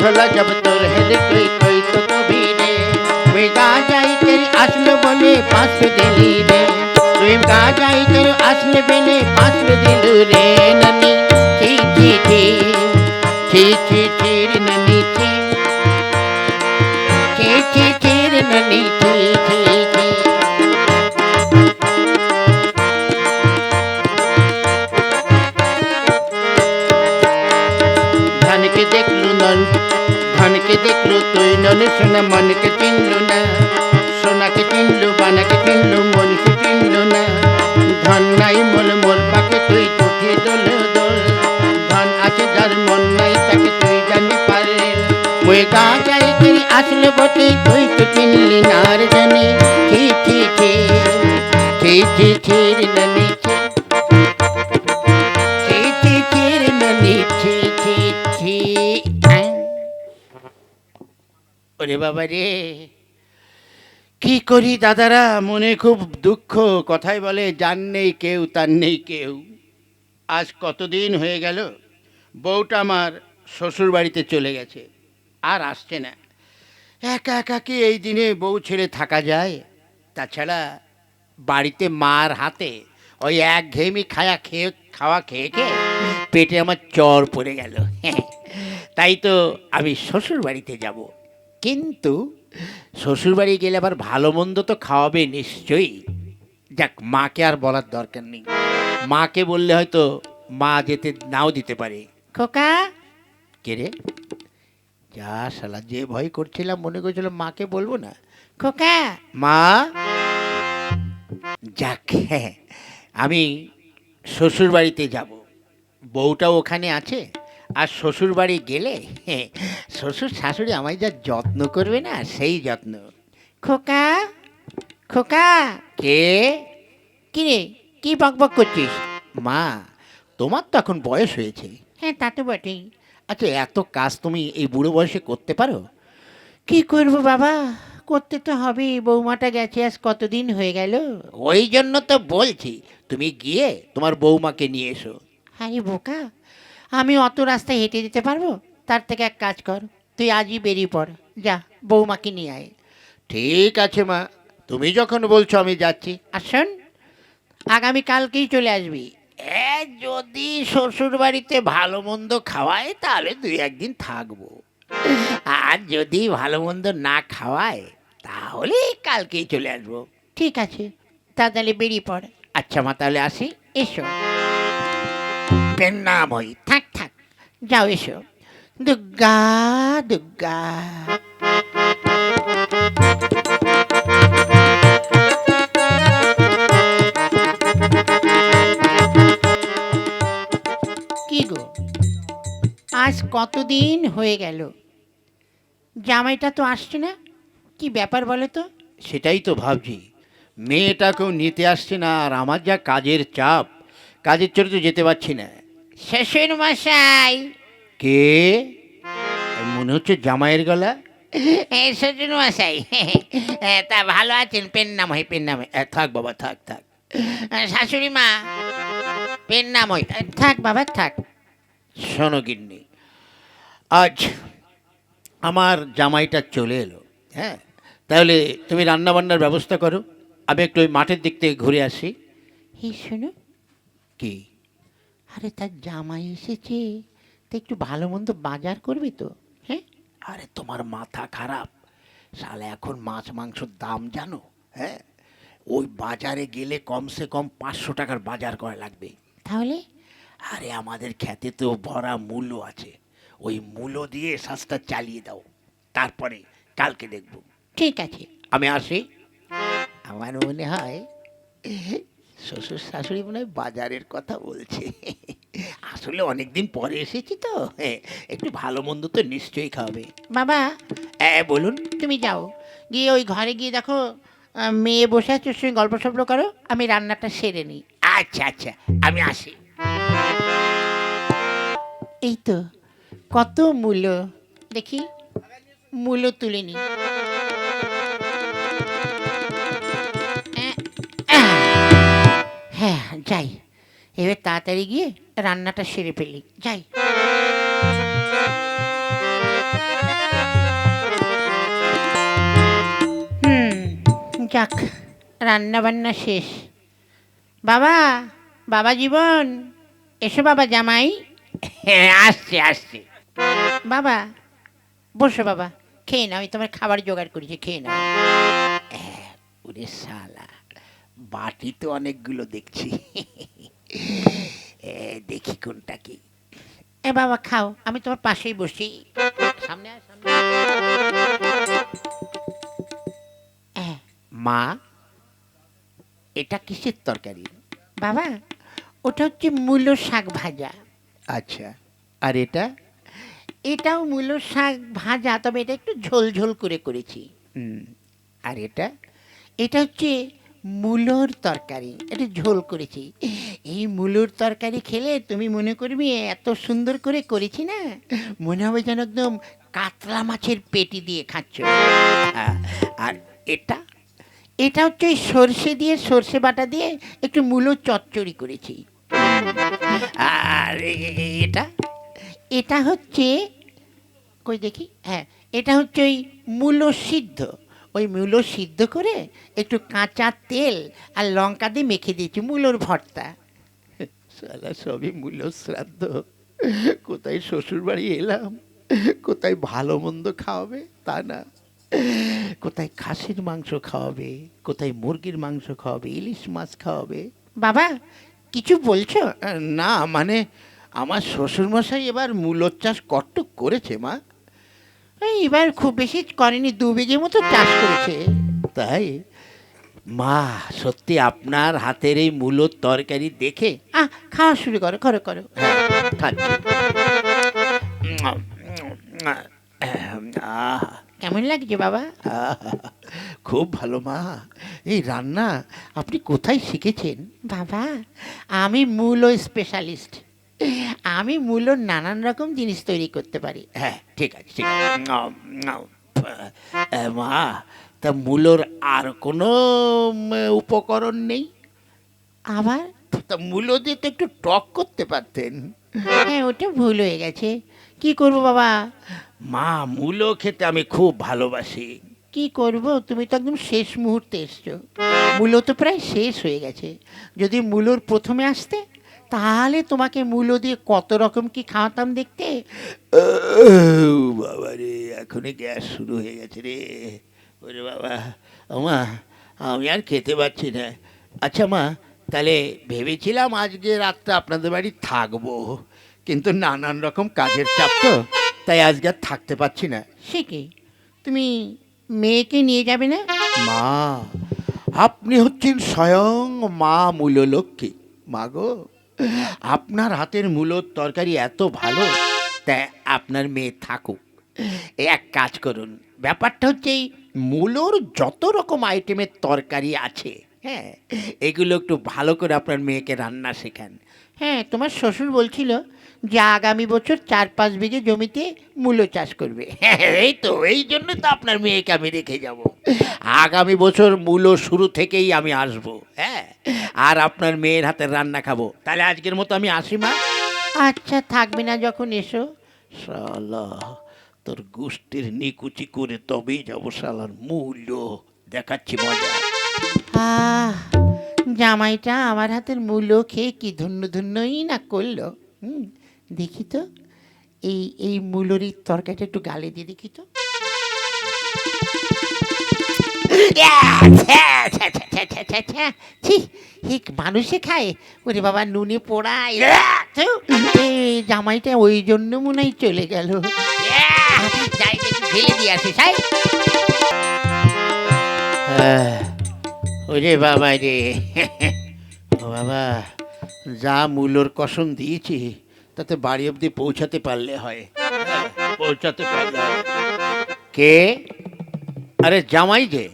ঢোলা যাব তোর হেলে তুই কই তো কবি রে তুই গা যাই তেরি আসলো বলে পাঁচ দিলি রে তুই গা যাই তেরি আসলে বলে পাঁচ দিলু রে না। তুই নন সোনা মনকে চিনলু না সোনাকে চিনলু, বানাকে চিনলু, মনকে চিনলু না ধন নাই মোল মোল পাকে তুই উঠে দোল দোল। ধন আছে যার মন নাই, তাকে তুই জানি পারে মুই গা যাই করি আসলে বটে, তুই তো চিনলি না আর জানি ছি ছি ছি ছি ছি রে ওরে বাবা রে কি করি দাদারা? মনে খুব দুঃখ। কথাই বলে, যার নেই কেউ, তার নেই কেউ। আজ কতদিন হয়ে গেল? বউটা আমার শ্বশুর বাড়িতে চলে গেছে, আর আসছে না। একা একা কি এই দিনে বউ ছেড়ে থাকা যায়? তাছাড়া বাড়িতে মার হাতে ওই এক ঘেমি খায়া খেয়ে, খাওয়া খেয়ে খেয়ে পেটে আমার চর পড়ে গেল। তাই তো আমি শ্বশুর বাড়িতে যাব। কিন্তু শ্বশুর বাড়ি গেলে আবার ভালো মন্দ তো খাওয়াবে নিশ্চয়ই। যাক মাকে আর বলার দরকার নেই। মাকে বললে হয়তো মা যেতে নাও দিতে পারে। খোকা। কে রে? যা শালা যে ভয় করছিলাম মনে করছিলাম মাকে বলব না। খোকা। মা? যাক হ্যাঁ আমি শ্বশুর বাড়িতে যাব। বউটাও ওখানে আছে? আর শ্বশুর বাড়ি গেলে শ্বশুর শাশুড়ি আমায় যা যত্ন করবে না সেই যত্ন। খোকা খোকা কে? কি রে কি বকবক করছিস? মা তোমার তো এখন বয়স হয়েছে। হ্যাঁ তা তো বটেই। আচ্ছা এত কাজ তুমি এই বুড়ো বয়সে করতে পারো? কি করব বাবা? করতে তো হবে বৌমাটা গেছে আজ কতদিন হয়ে গেল? ওই জন্য তো বলছি তুমি গিয়ে তোমার বৌমাকে নিয়ে এসো। আরে বোকা আমি অত রাস্তায় হেঁটে যেতে পারব? তার থেকে এক কাজ কর তুই আজই বেরিয়ে পড়। যা বৌমাকে নিয়ে আয়। ঠিক আছে মা। তুমি যখন বলছো আমি যাচ্ছি। আসুন আগামী কালকেই চলে আসবি। এ যদি শ্বশুর বাড়িতে ভালো মন্দ খাওয়ায় তাহলে দুই একদিন থাকব। আর যদি ভালো মন্দ না খাওয়ায় তাহলে কালকেই চলে আসব। ঠিক আছে তাহলে বেরিয়ে পড়। আচ্ছা মা তাহলে আসি। এসো। পেন নাম হই থাক থাক, যাও এসো। দুর্গা দুর্গা কি গো? আজ কতদিন হয়ে গেল? জামাইটা তো আসছে না? কি ব্যাপার বলো তো? সেটাই তো ভাবছি। মেয়েটাকেও নিতে আসছে না আর আমার যা কাজের চাপ কাজের চলে তো যেতে পারছি না। শ্বশুর মশাই। কে? মনে হচ্ছে জামাইয়ের গলা। শ্বশুর মশাই তা ভালো আছেন? পেন নাম হয় পেন নাম হয়। থাক বাবা থাক থাক। শাশুড়ি মা পেন নাম হয়। থাক বাবা থাক। শোনো গিন্নি আজ আমার জামাইটা চলে এলো হ্যাঁ? তাহলে তুমি রান্নাবান্নার ব্যবস্থা করো। আমি একটু ওই মাঠের দিক থেকে ঘুরে আসি। এই শোনো। কি? আরে তার জামাই এসেছে। তা একটু ভালো মন্দ বাজার করবি তো হ্যাঁ? আরে তোমার মাথা খারাপ। শালা এখন মাছ মাংসর দাম জানো হ্যাঁ? ওই বাজারে গেলে কমসে কম পাঁচশো টাকার বাজার করা লাগবে। তাহলে? আরে আমাদের খেতে তো ভরা মূল্য আছে। ওই মূল্য দিয়ে শ্বাসটা চালিয়ে দাও। তারপরে কালকে দেখব। ঠিক আছে। আমি আসি। আমার মনে হয় শ্বশুর শাশুড়ি মনে হয় বাজারের কথা বলছে। আসলে অনেকদিন পরে এসেছি তো। হ্যাঁ, একটু ভালো মন্দ তো নিশ্চয়ই খাবে। বাবা হ্যাঁ বলুন। তুমি যাও। গিয়ে ওই ঘরে গিয়ে দেখো মেয়ে বসে আছে ওর সঙ্গে গল্প সল্প করো আমি রান্নাটা সেরে নিই। আচ্ছা আচ্ছা আমি আসি। এই তো কত মূল্য। দেখি মূল্য তুলে নি যাই। এবার তাড়াতাড়ি গিয়ে রান্নাটা সেরে ফেলি। যাই। হুম যাক রান্না বান্না শেষ। বাবা বাবা জীবন এসো বাবা জামাই। হ্যাঁ আসছে আসছে। বাবা বসো বাবা খেয়ে নাও আমি তোমার খাবার জোগাড় করেছি খেয়ে নাও। ওরে শালা। বাটি তো অনেকগুলো দেখছি। এ, দেখি কোনটা কি। এ বাবা খাও আমি তোমার পাশেই বসি। সামনে মা এটা কিসের তরকারি? বাবা ওটা হচ্ছে মূলো শাক ভাজা। আচ্ছা আর এটা? এটাও মূলো শাক ভাজা তবে এটা একটু ঝোল ঝোল করে করেছি। হুম, আর এটা? এটা হচ্ছে মূলোর তরকারি। এটা ঝোল করেছি। এই মূলোর তরকারি খেলে তুমি মনে করবি এত সুন্দর করে করেছি না? মনে হবে যেন একদম কাতলা মাছের পেটি দিয়ে খাচ্ছ। আর এটা? এটা হচ্ছে ওই সর্ষে দিয়ে, সর্ষে বাটা দিয়ে একটু মূলো চচ্চড়ি করেছি। আর এটা? এটা হচ্ছে, কই দেখি? হ্যাঁ এটা হচ্ছে ওই মূলো সিদ্ধ। ওই মূলো সিদ্ধ করে একটু কাঁচা তেল আর লঙ্কা দিয়ে মেখে দিয়েছি মূলোর ভর্তা। সালা সবই মূল্য শ্রাদ্ধ কোথায় শ্বশুর বাড়ি এলাম কোথায় ভালো মন্দ খাওয়াবে তা না। কোথায় খাসির মাংস খাওয়াবে কোথায় মুরগির মাংস খাওয়াবে ইলিশ মাছ খাওয়াবে। বাবা কিছু বলছো? না মানে আমার শ্বশুরমশাই এবার মূলোর চাষ কট্টুক করেছে মা। এবার খুব বেশি করেনি দু বিঘে মতো চাষ করেছে। তাই? মা সত্যি আপনার হাতের এই মূলোর তরকারি দেখে আহ খাওয়া শুরু করো করো করো। হ্যাঁ, কেমন লাগছে বাবা? খুব ভালো মা। এই রান্না আপনি কোথায় শিখেছেন? বাবা আমি মূলো স্পেশালিস্ট আমি মূলোর নানান রকম জিনিস তৈরি করতে পারি। হ্যাঁ ঠিক আছে ঠিক আছে। আহ, মা তা মূলোর আর কোনো উম, উপকরণ নেই? আবার? তা মূলো দিয়ে তো একটু টক করতে পারতেন। হ্যাঁ ওটা ভুল হয়ে গেছে। কি করব বাবা? মা মূলো খেতে আমি খুব ভালোবাসি। কি করব? তুমি তো একদম শেষ মুহূর্তে এসছো। মূলো তো প্রায় শেষ হয়ে গেছে। যদি মূলোর প্রথমে আসতে তাহলে তোমাকে মূলো দিয়ে কত রকম কি খাওয়াতাম দেখতে? বাবা রে এখনই গ্যাস শুরু হয়ে গেছে রে। ওরে বাবা মা আমি আর খেতে পারছি না। আচ্ছা মা তাহলে ভেবেছিলাম আজকে রাতটা আপনাদের বাড়ি থাকব কিন্তু নানান রকম কাজের চাপ তো তাই আজকে আর থাকতে পারছি না। সে কি? তুমি মেয়েকে নিয়ে যাবে না? মা আপনি হচ্ছেন স্বয়ং মা মূললক্ষ্মী। মা গো আপনার হাতের মূলত তরকারি এত ভালো, তা আপনার মেয়ে থাকুক। এক কাজ করুন, ব্যাপারটা হচ্ছে এই মূলোর যত রকম আইটেমের তরকারি আছে হ্যাঁ এগুলো একটু ভালো করে আপনার মেয়েকে রান্না শেখান। হ্যাঁ তোমার শ্বশুর বলছিল যে আগামী বছর চার পাঁচ বিঘে জমিতে মূলো চাষ করবে। এই তো এই জন্য তো আপনার মেয়েকে আমি রেখে যাব। আগামী বছর মূলো শুরু থেকেই আমি আসব হ্যাঁ? আর আপনার মেয়ের হাতের রান্না খাব। তাহলে আজকের মতো আমি আসি মা। আচ্ছা থাকবে না যখন এসো। শালা তোর গোষ্ঠীর নিকুচি করে তবেই যাব শালার মূল্য। দেখাচ্ছি মজা। আহ জামাইটা আমার হাতের মূলো খেয়ে কি ধন্য ধন্যই না করল হুম? দেখি তো এই এই মূলোরই তরকারিটা একটু গালে দিয়ে দেখি তো ঠিক মানুষে খায়। ওরে বাবা নুনে পোড়ায়। এই জামাইটা ওই জন্য মনে হয় চলে গেল। যাই ফেলে দিয়ে আসে সাই ওরে বাবা রে। ও বাবা যা মূল্যর কসম দিয়েছি। তাতে বাড়ি অবধি পৌঁছাতে পারলে হয়। হ্যাঁ, পৌঁছাতে পারলে কে? আরে জামাই যে।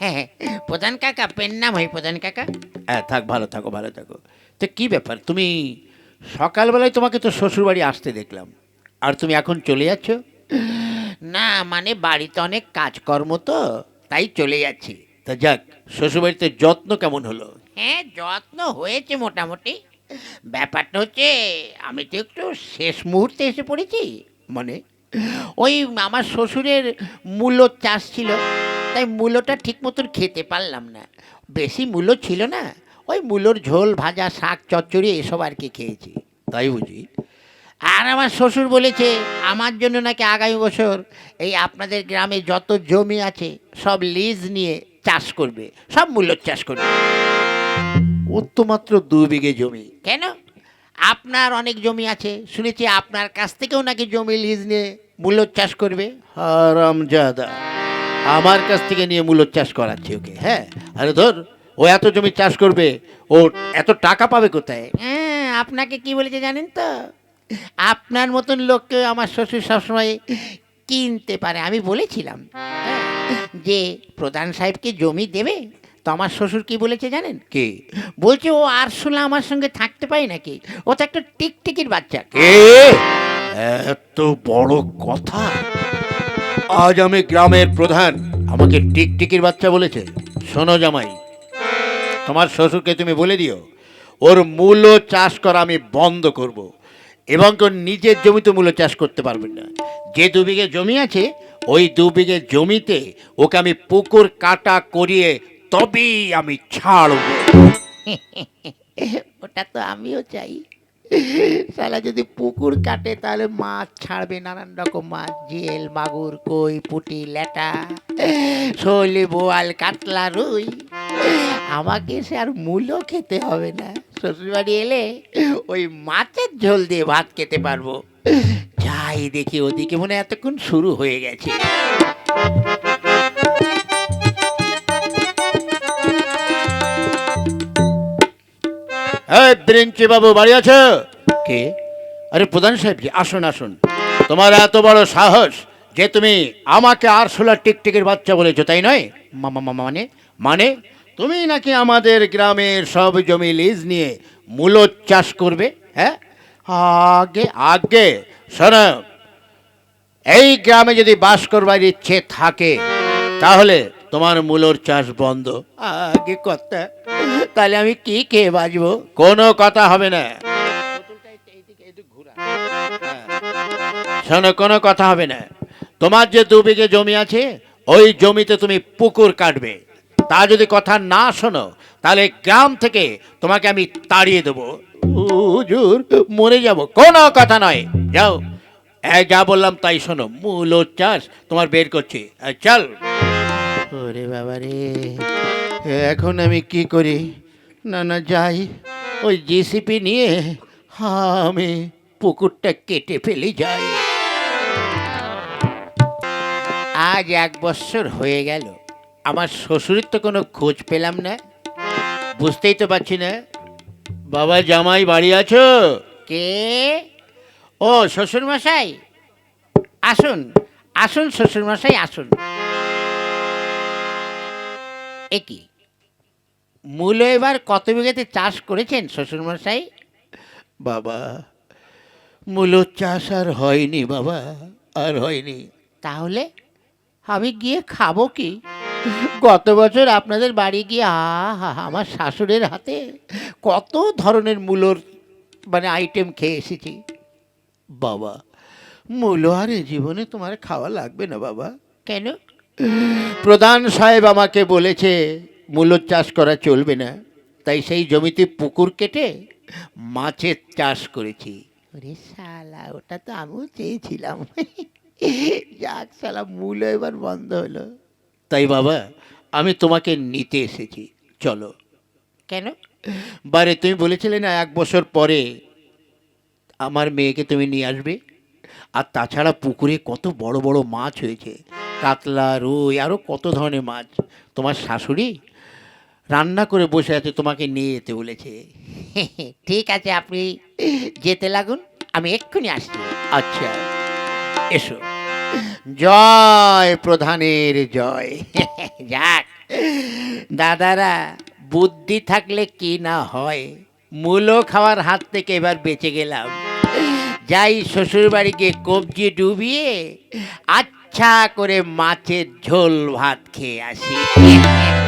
হ্যাঁ প্রধান কাকা পেন নাম হয় প্রধান কাকা। হ্যাঁ থাক ভালো থাকো ভালো থাকো। তো কি ব্যাপার? তুমি সকালবেলায় তোমাকে তো শ্বশুরবাড়ি আসতে দেখলাম। আর তুমি এখন চলে যাচ্ছ? না মানে বাড়িতে অনেক কাজকর্ম তো তাই চলে যাচ্ছি। তা যাক শ্বশুরবাড়িতে যত্ন কেমন হলো? হ্যাঁ যত্ন হয়েছে মোটামুটি। ব্যাপারটা হচ্ছে আমি তো একটু শেষ মুহূর্তে এসে পড়েছি মানে। ওই আমার শ্বশুরের মূলোর চাষ ছিল তাই মূলোটা ঠিক মতন খেতে পারলাম না। বেশি মূলো ছিল না ওই মূলোর ঝোল ভাজা শাক চচ্চড়ি এসব আর কি খেয়েছি। তাই বুঝি। আর আমার শ্বশুর বলেছে আমার জন্য নাকি আগামী বছর এই আপনাদের গ্রামে যত জমি আছে সব লিজ নিয়ে চাষ করবে সব মূল্যর চাষ করবে। ওর তো মাত্র দু বিঘে জমি। কেন? আপনার অনেক জমি আছে শুনেছি আপনার কাছ থেকেও নাকি জমি লিজ নিয়ে মূল্যর চাষ করবে। হারামজাদা আমার কাছ থেকে নিয়ে মূলর চাষ করাচ্ছি ওকে হ্যাঁ? আরে ধর ও এত জমি চাষ করবে ও এত টাকা পাবে কোথায়? হ্যাঁ আপনাকে কি বলেছে জানেন তো? আপনার মতন লোককে আমার শ্বশুর সবসময় কিনতে পারে। আমি বলেছিলাম হ্যাঁ, যে প্রধান সাহেবকে জমি দেবে তো আমার শ্বশুর কি বলেছে জানেন? কে? বলছে ও আরশোলা আমার সঙ্গে থাকতে পারে নাকি? ও তো একটা টিকটিকির বাচ্চা। কে এত বড় কথা? আজ আমি গ্রামের প্রধান। আমাকে টিকটিকির বাচ্চা বলেছে। শোনো জামাই তোমার শ্বশুরকে তুমি বলে দিও ওর মূল্য চাষ করা আমি বন্ধ করব এবং তোর নিজের জমিতে মূল্য চাষ করতে পারবেন না। যে দু বিঘে জমি আছে ওই দু বিঘে জমিতে ওকে আমি পুকুর কাটা করিয়ে তবেই আমি ছাড়ব। ওটা তো আমিও চাই। সালা যদি পুকুর কাটে, তাহলে মাছ ছাড়বে, নানান রকম মাছ, জেল, মাগুর, কই, পুটি, ল্যাটা, শৈলি, বোয়াল, কাতলা, রুই। আমাকে সে আর মূল্য খেতে হবে না। শ্বশুরবাড়ি এলে ওই মাছের ঝোল দিয়ে ভাত খেতে পারব। যাই দেখি, ওদিকে মনে এতক্ষণ শুরু হয়ে গেছে। এই ব্রিঞ্চি বাবু বাড়ি আছো? কে? আরে প্রধান সাহেবজি আসুন আসুন। তোমার এত বড় সাহস যে তুমি আমাকে আরশোলা টিকটিকের বাচ্চা বলেছ তাই নয়? মামা মামা মানে? মানে? তুমি নাকি আমাদের গ্রামের সব জমি লিজ নিয়ে মূলো চাষ করবে হ্যাঁ? আগে আগে শোনো। এই গ্রামে যদি বাস করবার ইচ্ছে থাকে তাহলে তোমার মূলোর চাষ বন্ধ। আগে কথা। তাহলে আমি কি খেয়ে বাঁচবো? কোনো কথা হবে না। শোনো কোনো কথা হবে না। তোমার যে দু বিঘে জমি আছে ওই জমিতে তুমি পুকুর কাটবে। তা যদি কথা না শোনো তাহলে গ্রাম থেকে তোমাকে আমি তাড়িয়ে দেবো। হুজুর মরে যাব। কোনো কথা নয়। যাও। এই যা বললাম তাই শোনো। মূল চাষ তোমার বের করছি। চল। ওরে বাবা রে এখন আমি কি করি? না না যাই ওই জিসিপি নিয়ে আমি পুকুরটা কেটে ফেলি যাই। আজ এক বছর হয়ে গেল আমার শ্বশুরের তো কোনো খোঁজ পেলাম না। বুঝতেই তো পারছি না। বাবা জামাই বাড়ি আছো? কে? ও শ্বশুর মশাই আসুন আসুন শ্বশুর মশাই আসুন। এ কি মূল এবার কত বিঘাতে চাষ করেছেন শ্বশুর মশাই বাবা মূল চাষ আর হয়নি বাবা আর হয়নি। তাহলে আমি গিয়ে খাব কি? গত বছর আপনাদের বাড়ি গিয়ে আহা আমার শাশুড়ের হাতে কত ধরনের মূলোর মানে আইটেম খেয়ে এসেছি। বাবা মূল আর এ জীবনে তোমার খাওয়া লাগবে না বাবা। কেন? প্রধান সাহেব আমাকে বলেছে মূল চাষ করা চলবে না। তাই সেই জমিতে পুকুর কেটে মাছের চাষ করেছি। ওরে শালা ওটা তো আমিও চেয়েছিলাম। যাক শালা মূল্য এবার বন্ধ হলো। তাই বাবা আমি তোমাকে নিতে এসেছি। চলো। কেন? বারে তুমি বলেছিলে না এক বছর পরে আমার মেয়েকে তুমি নিয়ে আসবে? আর তাছাড়া পুকুরে কত বড় বড় মাছ হয়েছে। কাতলা রুই আরও কত ধরনের মাছ। তোমার শাশুড়ি? রান্না করে বসে আছে তোমাকে নিয়ে যেতে বলেছে। ঠিক আছে আপনি যেতে লাগুন আমি এক্ষুনি আসছি। আচ্ছা এসো। জয় প্রধানের জয়। যাক দাদারা বুদ্ধি থাকলে কি না হয়? মূলো খাওয়ার হাত থেকে এবার বেঁচে গেলাম। যাই শ্বশুর বাড়ি কবজি ডুবিয়ে আচ্ছা করে মাছের ঝোল ভাত খেয়ে আসি।